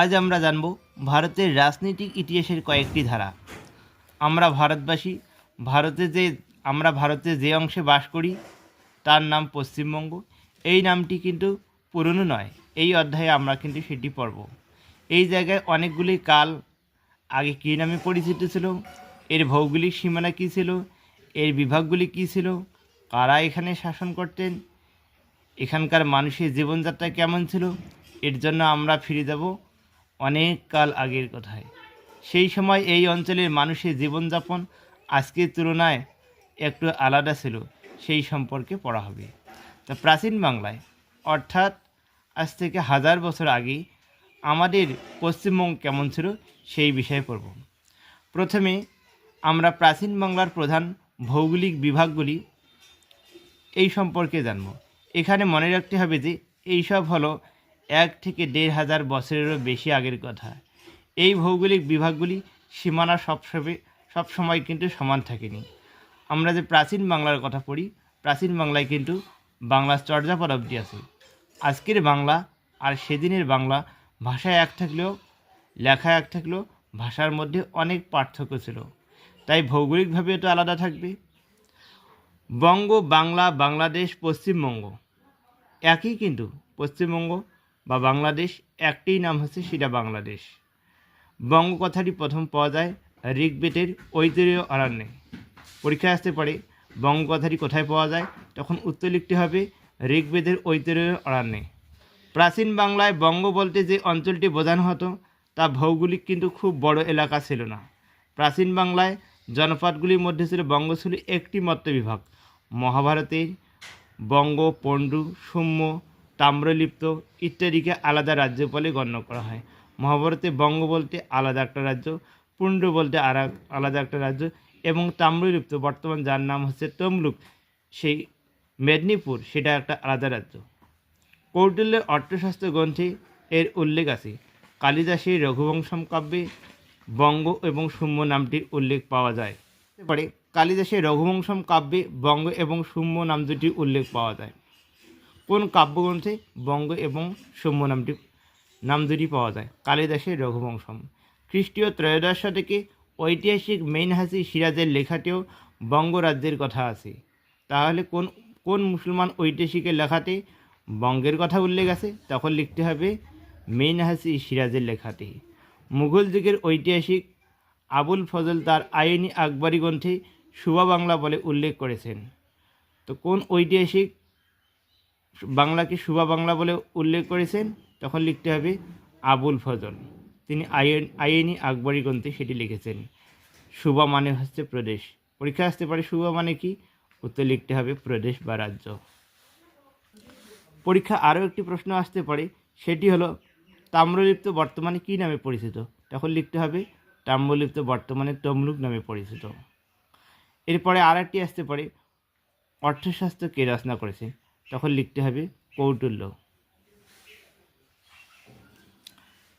আজ আমরা জানব ভারতের রাজনৈতিক ইতিহাসের কয়েকটি ধারা। আমরা ভারতবাসী, ভারতে যে, আমরা ভারতে যে অংশে বাস করি, তার নাম পশ্চিমবঙ্গ। এই নামটি কিন্তু পুরনো নয়, এই অধ্যায়ে আমরা কিন্তু সেটি পড়ব। এই জায়গায় অনেকগুলি কাল আগে কী নামে পরিচিত ছিল, এর ভৌগোলিক সীমানা কী ছিল, এর বিভাগগুলি কী ছিল, কারা এখানে শাসন করতেন, এখানকার মানুষের জীবনযাত্রা কেমন ছিল, এর জন্য আমরা ফিরে যাব অনেক কাল আগের কথায় সেই সময় এই অঞ্চলের মানুষের জীবনযাপন আজকের তুলনায় একটু আলাদা ছিল, সেই সম্পর্কে পড়া হবে। তা প্রাচীন বাংলায়, অর্থাৎ আজ থেকে হাজার বছর আগে আমাদের পশ্চিমবঙ্গ কেমন ছিল সেই বিষয়ে পড়ব। প্রথমে আমরা প্রাচীন বাংলার প্রধান ভৌগোলিক বিভাগগুলি এই সম্পর্কে জানব। এখানে মনে রাখতে হবে যে এইসব হলো এক থেকে দেড় হাজার বছরেরও বেশি আগের কথা। এই ভৌগোলিক বিভাগগুলি সীমানা সবসময় সবসময় কিন্তু সমান থাকেনি। আমরা যে প্রাচীন বাংলার কথা পড়ি, প্রাচীন বাংলায় কিন্তু বাংলার চর্যাপদ অবধি আছে। আজকের বাংলা আর সেদিনের বাংলা ভাষায় এক থাকলেও, লেখা এক থাকলেও ভাষার মধ্যে অনেক পার্থক্য ছিল। তাই ভৌগোলিকভাবে তো আলাদা থাকবে। বঙ্গ, বাংলা, বাংলাদেশ, পশ্চিমবঙ্গ। একই কিন্তু পশ্চিমবঙ্গ বা বাংলাদেশ, একটিই নাম হচ্ছে সেটা বাংলাদেশ। বঙ্গ কথাটি প্রথম পাওয়া যায় ঋগ্বেদের ঐতরীয় অরণ্যে। পরীক্ষায় আসতে পারে বঙ্গ কথাটি কোথায় পাওয়া যায়, তখন উত্তর লিখতে হবে ঋগ্বেদের ঐতরীয় অরণ্যে। প্রাচীন বাংলায় বঙ্গ বলতে যে অঞ্চলটি বোঝানো হতো, তা ভৌগোলিক কিন্তু খুব বড় এলাকা ছিল না। প্রাচীন বাংলায় জনপদগুলির মধ্যে ছিল বঙ্গ ছিল একটি মাত্র বিভাগ মহাভারতের বঙ্গ, পণ্ডু, সৌম্য তাম্রলিপ্ত ইত্যাদিকে আলাদা রাজ্য বলে গণ্য করা হয়। মহাভারতে বঙ্গ বলতে আলাদা একটা রাজ্য, পুণ্ড বলতে আর, আলাদা একটা রাজ্য এবং তাম্রলিপ্ত বর্তমান যার নাম হচ্ছে তমলুক, সেই মেদিনীপুর সেটা একটা আলাদা রাজ্য। কৌটিল্যের অর্থশাস্ত্র গ্রন্থে এর উল্লেখ আছে। কালিদাসের রঘুবংশম কাব্যে বঙ্গ এবং শুম্য নামটির উল্লেখ পাওয়া যায়। পারে কালিদাসের রঘুবংশম কাব্যে বঙ্গ এবং শুম্য নাম দুটির উল্লেখ পাওয়া যায়। কোন কাব্যগ্রন্থে বঙ্গ এবং সৌম্য নামটি, নাম দুটি পাওয়া যায়? কালিদাসের রঘুবংশম। খ্রিস্টীয় ত্রয়োদশ শতকে ঐতিহাসিক মেইনহাসি সিরাজের লেখাতেও বঙ্গরাজ্যের কথা আছে। তাহলে কোন কোন মুসলমান ঐতিহাসিকের লেখাতে বঙ্গের কথা উল্লেখ আছে? তখন লিখতে হবে মেইনহাসি সিরাজের লেখাতে। মুঘল যুগের ঐতিহাসিক আবুল ফজল তার আইনি আকবরী গ্রন্থে সুবা বাংলা বলে উল্লেখ করেছেন। তো কোন ঐতিহাসিক বাংলাকে সুবা বাংলা বলে উল্লেখ করেছেন? তখন লিখতে হবে আবুল ফজল। তিনি আইন আইনি আকবরী গ্রন্থে সেটি লিখেছেন। সুবা মানে হচ্ছে প্রদেশ। পরীক্ষা আসতে পারে সুবা মানে কি? উত্তর লিখতে হবে প্রদেশ বা রাজ্য। পরীক্ষা আরও একটি প্রশ্ন আসতে পারে। সেটি হলো, তাম্রলিপ্ত বর্তমানে কী নামে পরিচিত? তখন লিখতে হবে, তাম্রলিপ্ত বর্তমানে তমলুক নামে পরিচিত। এরপরে আর একটি আসতে পারে, অর্থশাস্ত্র কে রচনা করেছে? তখন লিখতে হবে কৌটুল্য।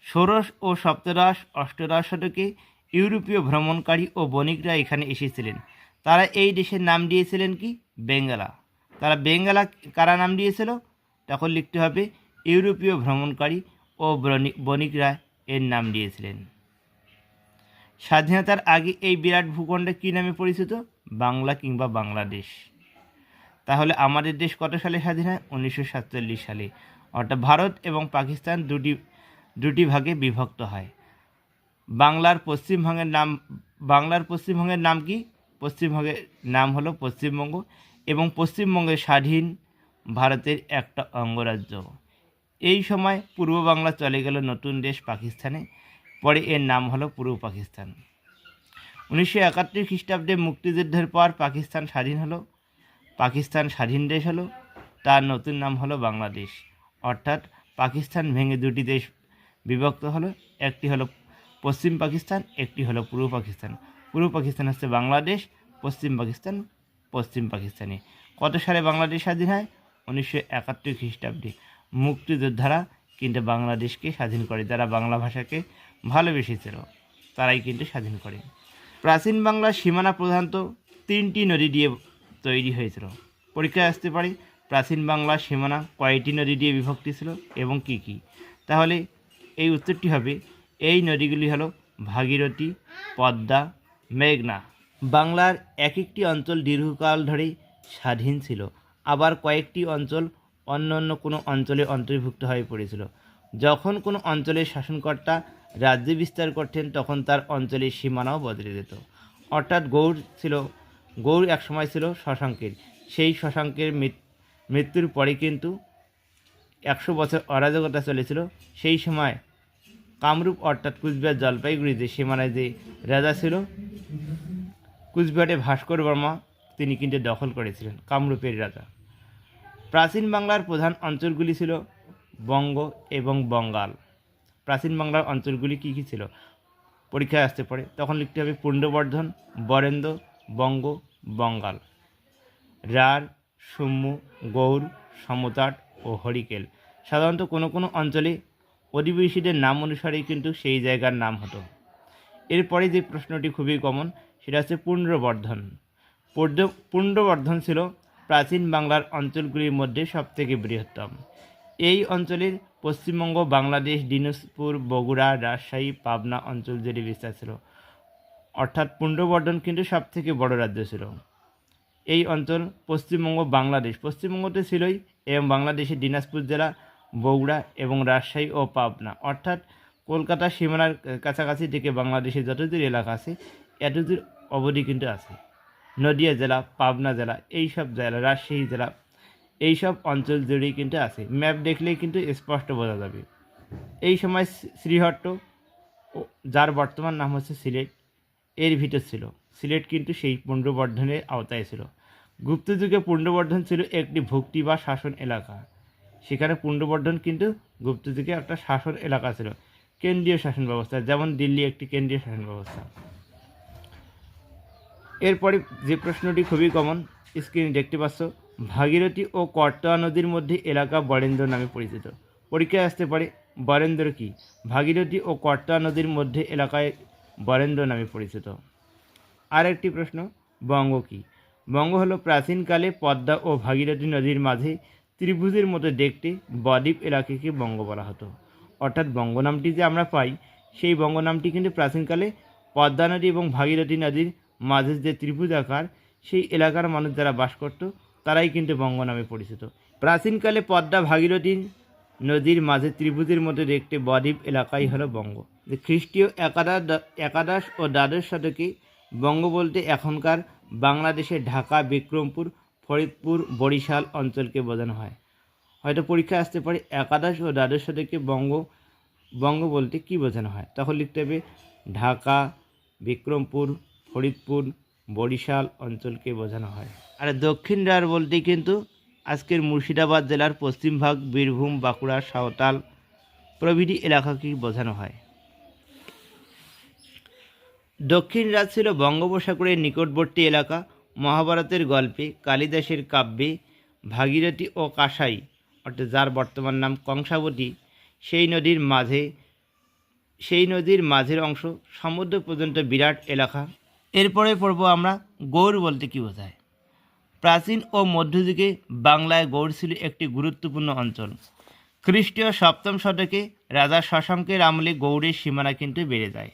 ষোড়শ ও সপ্তদশ, অষ্টদশ শতকে ইউরোপীয় ভ্রমণকারী ও বণিকরা এখানে এসেছিলেন। তারা এই দেশের নাম দিয়েছিলেন কি? বেঙ্গালা। তারা বেঙ্গালা কারা নাম দিয়েছিল? তখন লিখতে হবে ইউরোপীয় ভ্রমণকারী ও বণি- বণিকরা এর নাম দিয়েছিলেন। স্বাধীনতার আগে এই বিরাট ভূখণ্ড কী নামে পরিচিত? বাংলা কিংবা বাংলাদেশ। তাহলে আমাদের দেশ কত সালে স্বাধীন হয়? উনিশশো সাতচল্লিশ সালে। অর্থাৎ ভারত এবং পাকিস্তান দুটি দুটি ভাগে বিভক্ত হয়। বাংলার পশ্চিমবঙ্গের নাম, বাংলার পশ্চিমবঙ্গের নাম কি? পশ্চিমবঙ্গের নাম হলো পশ্চিমবঙ্গ এবং পশ্চিমবঙ্গের স্বাধীন ভারতের একটা অঙ্গরাজ্য। এই সময় পূর্ব বাংলা চলে গেল নতুন দেশ পাকিস্তানে। পরে এর নাম হলো পূর্ব পাকিস্তান। উনিশশো একাত্তর খ্রিস্টাব্দে মুক্তিযুদ্ধের পর পাকিস্তান স্বাধীন হলো। পাকিস্তান স্বাধীন দেশ হলো, তার নতুন নাম হলো বাংলাদেশ। অর্থাৎ পাকিস্তান ভেঙে দুটি দেশ বিভক্ত হলো, একটি হলো পশ্চিম পাকিস্তান, একটি হলো পূর্ব পাকিস্তান। পূর্ব পাকিস্তান হচ্ছে বাংলাদেশ, পশ্চিম পাকিস্তান, পশ্চিম পাকিস্তানে কত সালে বাংলাদেশ স্বাধীন হয়? উনিশশো একাত্তর খ্রিস্টাব্দে। মুক্তিযোদ্ধারা কিন্তু বাংলাদেশকে স্বাধীন করে, যারা বাংলা ভাষাকে ভালোবেসেছিল, তারাই কিন্তু স্বাধীন করে। প্রাচীন বাংলার সীমানা প্রধানত তিনটি নদী দিয়ে তৈরি হয়েছিল। পরীক্ষায় আসতে পারে, প্রাচীন বাংলার সীমানা কয়টি নদী দিয়ে বিভক্তি ছিল এবং কি কি। তাহলে এই উত্তরটি হবে, এই নদীগুলি হলো ভাগীরথী, পদ্মা, মেঘনা। বাংলার এক একটি অঞ্চল দীর্ঘকাল ধরেই স্বাধীন ছিল। আবার কয়েকটি অঞ্চল অন্য অন্য কোনো অঞ্চলে অন্তর্ভুক্ত হয়ে পড়েছিল। যখন কোনো অঞ্চলের শাসনকর্তা রাজ্য বিস্তার করতেন, তখন তার অঞ্চলের সীমানাও বদলে যেত। অর্থাৎ গৌড় ছিল গৌড় একসময় ছিল শশাঙ্কের। সেই শশাঙ্কের মৃত্যুর পরে কিন্তু একশো বছর অরাজকতা চলেছিল। সেই সময় কামরূপ অর্থাৎ কুচবিহার জলপাইগুড়িতে সীমানায় যে রাজা ছিল, কুচবিহারে ভাস্কর বর্মা তিনি কিন্তু দখল করেছিলেন কামরূপের রাজা। প্রাচীন বাংলার প্রধান অঞ্চলগুলি ছিল বঙ্গ এবং বঙ্গাল। প্রাচীন বাংলার অঞ্চলগুলি কী কী ছিল? পরীক্ষায় আসতে পারে। তখন লিখতে হবে পুণ্ডবর্ধন, বরেন্দ্র বঙ্গ, বঙ্গাল। রার সুম্মু গৌর, সমতাট ও হরিকেল। সাধারণত কোনো কোনো অঞ্চলে অধিবাসীদের নাম অনুসারেই কিন্তু সেই জায়গার নাম হতো। এরপরে যে প্রশ্নটি খুবই কমন সেটা হচ্ছে পুণ্ড্রবর্ধন পুণ্ড- পুণ্ডবর্ধন ছিল প্রাচীন বাংলার অঞ্চলগুলির মধ্যে সবথেকে বৃহত্তম। এই অঞ্চলের পশ্চিমবঙ্গ, বাংলাদেশ, দিনাজপুর, বগুড়া, রাজশাহী, পাবনা অঞ্চল জুড়ে বিস্তার ছিল। অর্থাৎ পুণ্ডবর্ধন কিন্তু সবথেকে বড় রাজ্য ছিল। এই অঞ্চল পশ্চিমবঙ্গ, বাংলাদেশ। পশ্চিমবঙ্গতে ছিলই এবং বাংলাদেশের দিনাজপুর জেলা, বগুড়া এবং রাজশাহী ও পাবনা। অর্থাৎ কলকাতা সীমানার কাছাকাছি থেকে বাংলাদেশের যতদূর এলাকা আছে, এতদূর অবধি কিন্তু আছে। নদিয়া জেলা, পাবনা জেলা এই সব জেলা, রাজশাহী জেলা এই সব অঞ্চল জুড়েই কিন্তু আছে। ম্যাপ দেখলেই কিন্তু স্পষ্ট বোঝা যাবে। এই সময় শ্রীহট্ট যার বর্তমান নাম হচ্ছে সিলেট এর ভিতর ছিল। সিলেট কিন্তু সেই পুণ্ডবর্ধনের আওতায় ছিল। গুপ্ত যুগে পুণ্ডবর্ধন ছিল একটি ভক্তি বা শাসন এলাকা। সেখানে পুণ্ডবর্ধন কিন্তু গুপ্ত যুগে একটা শাসন এলাকা ছিল। কেন্দ্রীয় শাসন ব্যবস্থা, যেমন দিল্লি একটি কেন্দ্রীয় শাসন ব্যবস্থা। এরপরে যে প্রশ্নটি খুবই কমন স্ক্রিনে দেখতে পাচ্ছ। ভাগীরথী ও কর্তোয়া নদীর মধ্যে এলাকা বরেন্দ্র নামে পরিচিত। পরীক্ষায় আসতে পারে, বরেন্দ্র কি? ভাগীরথী ও কর্তোয়া নদীর মধ্যে এলাকায় বরেন্দ্র নামে পরিচিত। আর একটি প্রশ্ন, বঙ্গ কি? বঙ্গ হলো প্রাচীনকালে পদ্মা ও ভাগীরথী নদীর মাঝে ত্রিভুজের মতো দেখতে বদ্বীপ এলাকাকে বঙ্গ বলা হতো। অর্থাৎ বঙ্গ নামটি যে আমরা পাই, সেই বঙ্গ নামটি কিন্তু প্রাচীনকালে পদ্মা নদী এবং ভাগীরথী নদীর মাঝে যে ত্রিভুজ আকার, সেই এলাকার মানুষ যারা বাস করত, তারাই কিন্তু বঙ্গ নামে পরিচিত। প্রাচীনকালে পদ্মা ভাগীরথী নদীর মাঝে ত্রিভুজের মধ্যে দেখতে বদ্বীপ এলাকাই হলো বঙ্গ। যে খ্রিস্টীয় একাদশ একাদশ ও দ্বাদশ শতকে বঙ্গ বলতে এখনকার বাংলাদেশের ঢাকা, বিক্রমপুর, ফরিদপুর, বরিশাল অঞ্চলকে বোঝানো হয়। হয়তো পরীক্ষায় আসতে পারে একাদশ ও দ্বাদশ শতকে বঙ্গ বঙ্গ বলতে কী বোঝানো হয়? তখন লিখতে হবে ঢাকা, বিক্রমপুর, ফরিদপুর, বরিশাল অঞ্চলকে বোঝানো হয়। আর দক্ষিণ রাঢ় বলতে কিন্তু আজকের মুর্শিদাবাদ জেলার পশ্চিম ভাগ, বীরভূম, বাঁকুড়া, সাঁওতাল প্রভৃতি এলাকাকেই বোঝানো হয়। দক্ষিণ রাত ছিল বঙ্গোপসাগরের নিকটবর্তী এলাকা। মহাভারতের গল্পে কালিদাসের কাব্যে ভাগীরথী ও কাসাই, অর্থাৎ যার বর্তমান নাম কংসাবতী, সেই নদীর মাঝে, সেই নদীর মাঝের অংশ সমুদ্র পর্যন্ত বিরাট এলাকা। এরপরে পড়ব আমরা গৌড় বলতে কী বোঝায়। প্রাচীন ও মধ্যযুগে বাংলায় গৌড় ছিল একটি গুরুত্বপূর্ণ অঞ্চল। খ্রিস্টীয় সপ্তম শতকে রাজা শশাঙ্কের আমলে গৌড়ের সীমানা কিন্তু বেড়ে যায়।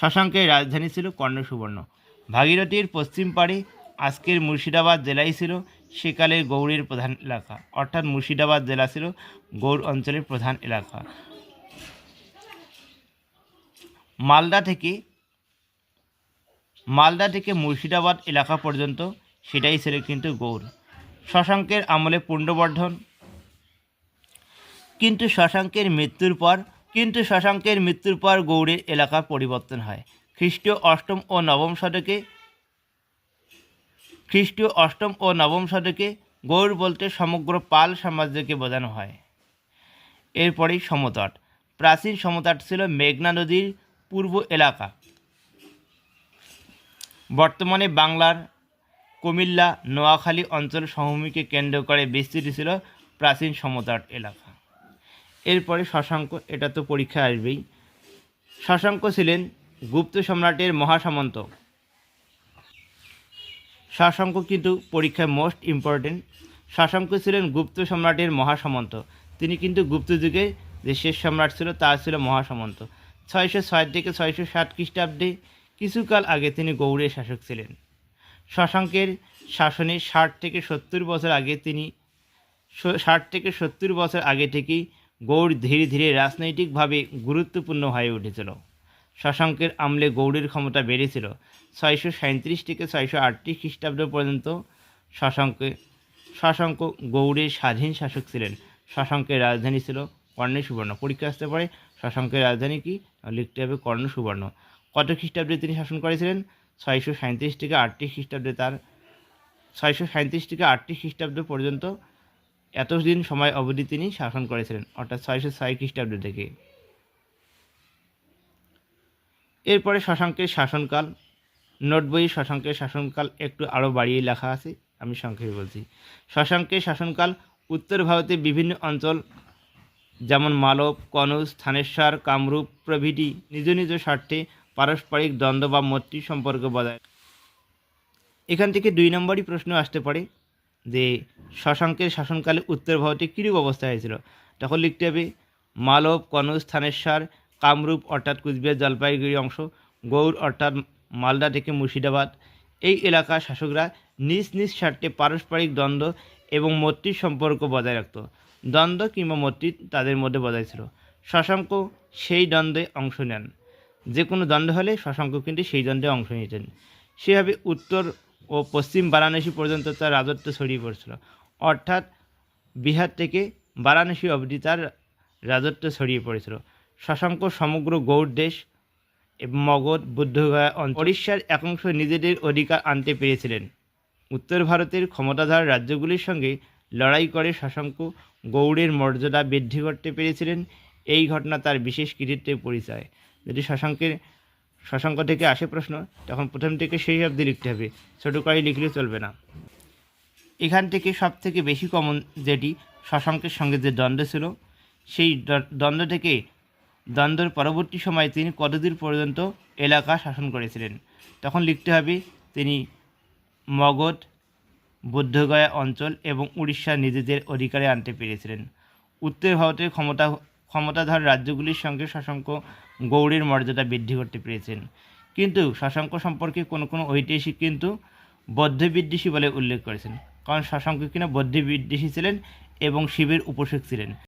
শশাঙ্কের রাজধানী ছিল কর্ণসুবর্ণ। ভাগীরথীর পশ্চিম পাড়ে আজকের মুর্শিদাবাদ জেলাই ছিল সেকালের গৌড়ের প্রধান এলাকা। অর্থাৎ মুর্শিদাবাদ জেলা ছিল গৌড় অঞ্চলের প্রধান এলাকা। মালদা থেকে মালদা থেকে মুর্শিদাবাদ এলাকা পর্যন্ত সেটাই ছিল কিন্তু গৌড়। শশাঙ্কের আমলে পুণ্ডবর্ধন। কিন্তু শশাঙ্কের মৃত্যুর পর কিন্তু শশাঙ্কের মৃত্যুর পর গৌড়ের এলাকা পরিবর্তন হয়। খ্রিস্টীয় অষ্টম ও নবম শতকে খ্রিস্টীয় অষ্টম ও নবম শতকে গৌড় বলতে সমগ্র পাল সাম্রাজ্যকে বোঝানো হয়। এরপরেই সমতট। প্রাচীন সমতট ছিল মেঘনা নদীর পূর্ব এলাকা। বর্তমানে বাংলার কুমিল্লা, নোয়াখালী অঞ্চল সমভূমিকে কেন্দ্র করে বিস্তৃত ছিল প্রাচীন সমতট এলাকা। এরপরে শশাঙ্ক, এটা তো পরীক্ষা আসবেই। শশাঙ্ক ছিলেন গুপ্ত সম্রাটের মহাসামন্ত। শশাঙ্ক কিন্তু পরীক্ষায় মোস্ট ইম্পর্টেন্ট শশাঙ্ক ছিলেন গুপ্ত সম্রাটের মহাসামন্ত। তিনি কিন্তু গুপ্ত যুগে যে শেষ সম্রাট ছিল তা ছিল মহাসামন্ত। ছয়শো ছয় থেকে ছয়শো ষাট খ্রিস্টাব্দে কিছুকাল আগে তিনি গৌড়ের শাসক ছিলেন। শশাঙ্কের শাসনে ষাট থেকে সত্তর বছর আগে তিনি ষাট থেকে সত্তর বছর আগে থেকেই গৌড় ধীরে ধীরে রাজনৈতিকভাবে গুরুত্বপূর্ণ হয়ে উঠেছিল। শশাঙ্কের আমলে গৌড়ের ক্ষমতা বেড়েছিল। ছয়শো সাঁত্রিশ থেকে ছয়শো আটত্রিশ খ্রিস্টাব্দ পর্যন্ত শশাঙ্ক শশাঙ্ক গৌড়ের স্বাধীন শাসক ছিলেন। শশাঙ্কের রাজধানী ছিল কর্ণ সুবর্ণ পরীক্ষা আসতে পারে শশাঙ্কের রাজধানী কি? লিখতে হবে কর্ণ সুবর্ণ কত খ্রিস্টাব্দে তিনি শাসন করেছিলেন? ছয়শো সাঁত্রিশ থেকে আটত্রিশ খ্রিস্টাব্দে তার, ছয়শো সাঁত্রিশ থেকে আটত্রিশ খ্রিস্টাব্দ পর্যন্ত এতদিন সময় অবধি তিনি শাসন করেছিলেন, অর্থাৎ ছয়শো ছয় খ্রিস্টাব্দ থেকে। এরপরে শশাঙ্কের শাসনকাল নোট বইয়ে শশাঙ্কের শাসনকাল একটু আরও বাড়িয়ে লেখা আছে, আমি সংক্ষেপে বলছি। শশাঙ্কের শাসনকাল উত্তর ভারতের বিভিন্ন অঞ্চল, যেমন মালব, কনৌজ স্থানেশ্বর কামরূপ প্রভৃতি নিজ নিজ স্বার্থে পারস্পরিক দ্বন্দ্ব বা মৈত্রী সম্পর্ক বজায়। এখান থেকে দুই নম্বরই প্রশ্ন আসতে পারে যে শশাঙ্কের শাসনকালে উত্তর ভারতে কীরূপ অবস্থা হয়েছিল? তখন লিখতে হবে, মালব, কনৌজ স্থানেশ্বর কামরূপ অর্থাৎ কুচবিহার জলপাইগুড়ি অংশ, গৌড় অর্থাৎ মালদা থেকে মুর্শিদাবাদ। এই এলাকার শাসকরা নিজ নিজ স্বার্থে পারস্পরিক দ্বন্দ্ব এবং মৈত্রীর সম্পর্ক বজায় রাখত। দ্বন্দ্ব কিংবা মৈত্রী তাদের মধ্যে বজায় ছিল। শশাঙ্ক সেই দ্বন্দ্বে অংশ নেন। যে কোনো দ্বন্দ্ব হলে শশাঙ্ক কিন্তু সেই দ্বন্দ্বে অংশ নিতেন। সেভাবে উত্তর ও পশ্চিম বারাণসী পর্যন্ত তার রাজত্ব ছড়িয়ে পড়ছিল। অর্থাৎ বিহার থেকে বারাণসী অবধি তার রাজত্ব ছড়িয়ে পড়েছিল। শশাঙ্ক সমগ্র গৌড় দেশ মগধ বুদ্ধগয়া উড়িষ্যার একাংশ নিজেদের অধিকার আনতে পেরেছিলেন। উত্তর ভারতের ক্ষমতাধর রাজ্যগুলির সঙ্গে লড়াই করে শশাঙ্ক গৌড়ের মর্যাদা বৃদ্ধি করতে পেরেছিলেন। এই ঘটনা তার বিশেষ কৃতিত্বের পরিচয়। যদি শশাঙ্কের, শশাঙ্ক থেকে আসে প্রশ্ন, তখন প্রথম থেকে সেই অবধি লিখতে হবে। ছোটো করে লিখলে চলবে না। এখান থেকে সব থেকে বেশি কমন যেটি শশাঙ্কের সঙ্গে যে দ্বন্দ্ব ছিল, সেই দ্বন্দ্ব থেকে দ্বন্দ্বের পরবর্তী সময়ে তিনি কতদূর পর্যন্ত এলাকা শাসন করেছিলেন? তখন লিখতে হবে, তিনি মগধ, বুদ্ধগয়া অঞ্চল এবং উড়িষ্যা নিজেদের অধিকারে আনতে পেরেছিলেন। উত্তর ভারতের ক্ষমতা, ক্ষমতাধর রাজ্যগুলির সঙ্গে শশাঙ্ক গৌড়ের মর্যাদা বৃদ্ধি করতে পেরেছেন। কিন্তু শশাঙ্ক সম্পর্কে কোনো কোনো ঐতিহাসিক কিন্তু বৌদ্ধ বিদ্বেষী বলে উল্লেখ করেছেন। কারণ শশাঙ্ক কিনা বৌদ্ধ বিদ্বেষী ছিলেন এবং শিবের উপসেক ছিলেন।